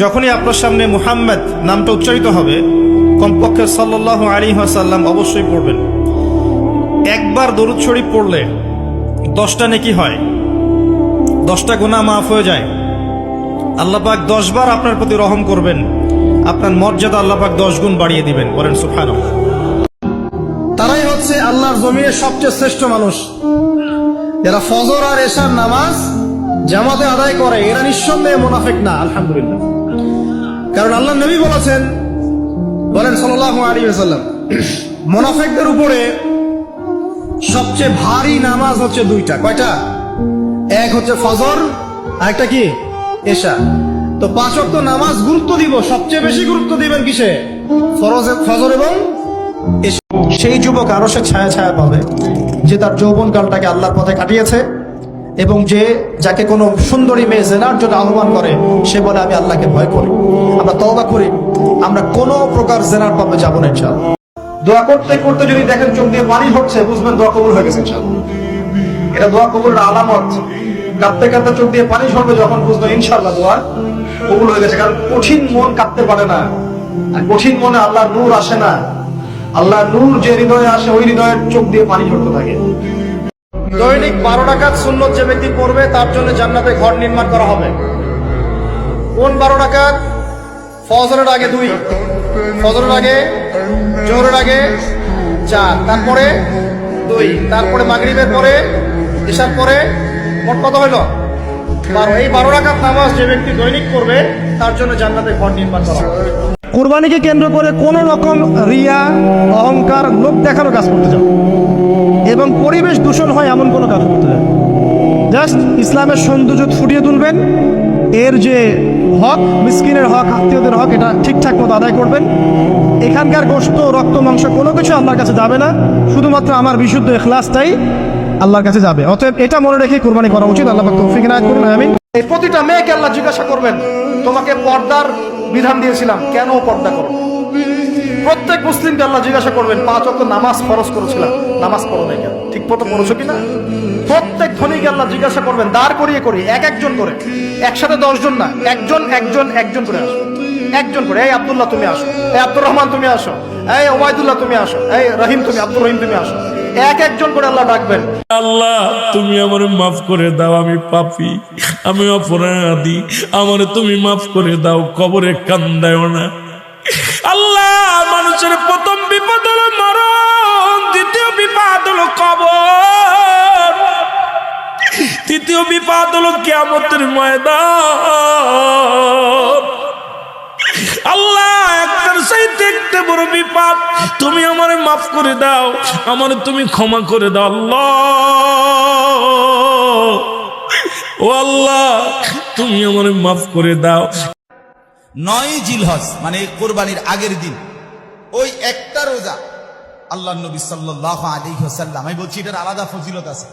যখনই আপনার সামনে মুহাম্মদ নামটা উচ্চারিত হবে, কমপক্ষে সাল্লাহ আলী সাল্লাম অবশ্যই পড়বেন। একবার দরুদ শরীফ পড়লে দশটা নেকি হয়, দশটা গুণা মাফ হয়ে যায়। আল্লাপাক দশবার আপনার প্রতি রহম করবেন, আপনার মর্যাদা আল্লাপাক দশ গুণ বাড়িয়ে দিবেন, বলেন সুফান তারাই হচ্ছে আল্লাহর জমিনের সবচেয়ে শ্রেষ্ঠ মানুষ। এরা ফজর আর এশার নামাজ জামাতে আদায় করে, এরা নিঃসন্দেহে মোনাফেক না, আলহামদুলিল্লাহ। কারণ আল্লাহ নবী বলেছেন, বলেন সাল্লাহ আলী সাল্লাম মোনাফেকদের উপরে সবচেয়ে ভারী নামাজ হচ্ছে দুইটা। কয়টা? এক হচ্ছে ফজর আর একটা কি? এশা। তো পাঁচ ওয়াক্ত নামাজ গুরুত্ব দিব, সবচেয়ে বেশি গুরুত্ব দিবেন কিসে? ফজর এবং। সেই যুবক আরও সে ছায়া ছায়া পাবে, যে তার যৌবন কালটাকে আল্লাহর পথে কাটিয়েছে। এবং যে যাকে কোনো সুন্দরী মেয়ে জেনার জন্য আহ্বান করে, সে বলে, আমি আল্লাহকে ভয় করি। আমরা তওবা করি। আমরা কোনো প্রকার জেনার পাবে যাব না, ইনশাআল্লাহ। দোয়া করতে করতে যদি দেখেন চোখ দিয়ে পানি হচ্ছে, বুঝবেন দোয়া কবুল হয়ে গেছে, ইনশাআল্লাহ। এটা দোয়া কবুলের আলামত। কাঁদতে কাঁদতে চোখ দিয়ে পানি ঝরবে যখন বুঝবে ইনশাল্লাহ দোয়া কবুল হয়ে গেছে। কারণ কঠিন মন কাঁদতে পারে না। কঠিন মনে আল্লাহর নূর আসে না। আল্লাহ নূর যে হৃদয়ে আসে, ওই হৃদয়ের চোখ দিয়ে পানি ঝরতে থাকে। দৈনিক বারো টাকার সুন্নত যে ব্যক্তি পড়বে, তার জন্য জান্নাতে ঘর নির্মাণ করা হবে। কোন বারো টাকার ফজরের আগে দুই, ফজরের আগে, জোহরের আগে চার, তারপরে দুই, তারপরে মাগরিবের পরে এসার পরে মোট কত হইল? বারো। এই বারো টাকার নামাজ যে ব্যক্তি দৈনিক করবে তার জন্য জান্নাতে ঘর নির্মাণ করা হবে। কোরবানিকে কেন্দ্র করে কোন রকম রিয়া, অহংকার লোক দেখানো কাজ করতে যাও। এবং পরিবেশ দূষণ হয় এমন কোনো কাজ করতে জাস্ট ইসলামের সৌন্দর্য ফুটিয়ে তুলবেন, এর যে হক, মিসকিনের হক, আত্মীয়দের হক, এটা ঠিকঠাক মতো আদায় করবেন। এখানকার গোস্ত রক্ত, মাংস কোনো কিছু আল্লাহর কাছে যাবে না, শুধুমাত্র আমার বিশুদ্ধ এখলাসটাই আল্লাহর কাছে যাবে। অতএব এটা মনে রেখে কোরবানি করা উচিত, আল্লাহ তৌফিক নায়ক করুন আমি এই প্রতিটা মেয়েকে আল্লাহ জিজ্ঞাসা করবেন, তোমাকে পর্দার বিধান দিয়েছিলাম, কেন পর্দা করো? প্রত্যেক মুসলিমকে আল্লাহ জিজ্ঞাসা করবেন, পাঁচ অক্ট নামাজ ফরজ করেছিলাম নামাজ পড়ো নাই কেন? ঠিক মতো পড়েছো কিনা? প্রত্যেক ধনীকে আল্লাহ জিজ্ঞাসা করবেন, দাঁড় করিয়ে করিয়ে এক একজন করে। একসাথে দশজন না, একজন একজন একজন করে আসো। একজন করে, এই আব্দুল্লাহ তুমি আসো, এই আব্দুর রহমান তুমি আসো, এই ওবায়দুল্লাহ তুমি আসো, এই রহিম তুমি, আব্দুর রহিম তুমি আসো। এক একজন করে আল্লাহ ডাকবেন। আল্লাহ, তুমি আমার মাফ করে দাও, আমি পাপি, আমি অপরাধী, আমার তুমি মাফ করে দাও, কবরে কান্দায় না। আল্লাহ, মানুষের প্রথম বিপদ হলো মরণ। দ্বিতীয় বিপদ হলো কবর। তৃতীয় বিপদ হলো কেমতের ময়দান। আল্লাহ একটার বড় বিপদ, তুমি আমার মাফ করে দাও, আমার তুমি ক্ষমা করে দাও, আল্লাহ। আল্লাহ, তুমি আমার মাফ করে দাও। নয় জিলহজ মানে কোরবানির আগের দিন। ওই একটা রোজা। আল্লাহ নবী সাল্লাহ আলী হোসাল্লাম আমি বলছি, এটার আলাদা ফজিলত আছে।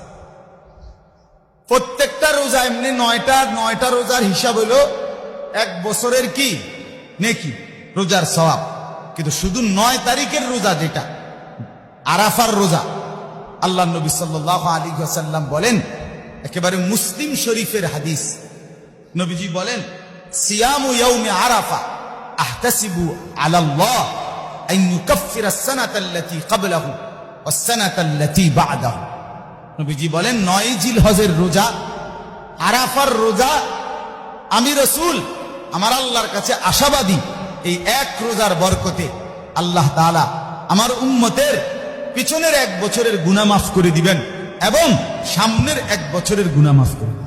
প্রত্যেকটা রোজা এমনি নয়টা নয়টা রোজার হিসাব হলো এক বছরের কি? নেকি? রোজার সওয়াব। কিন্তু শুধু নয় তারিখের রোজা যেটা, আরাফার রোজা আল্লাহ নবী সাল্লাহ আলী হোসাল্লাম বলেন, একেবারে মুসলিম শরীফের হাদিস। নবীজি বলেন, সিয়ামু ইয়াউমে আরাফা আহতাসিবু আলাল্লাহ। নবীজি বলেন নয় জিলহজের রোজা আরাফার রোজা আমি রসুল আমার আল্লাহর কাছে আশাবাদী এই এক রোজার বরকতে আল্লাহ তাআলা আমার উম্মতের পিছনের এক বছরের গুনাহ মাফ করে দিবেন এবং সামনের এক বছরের গুনাহ মাফ করে।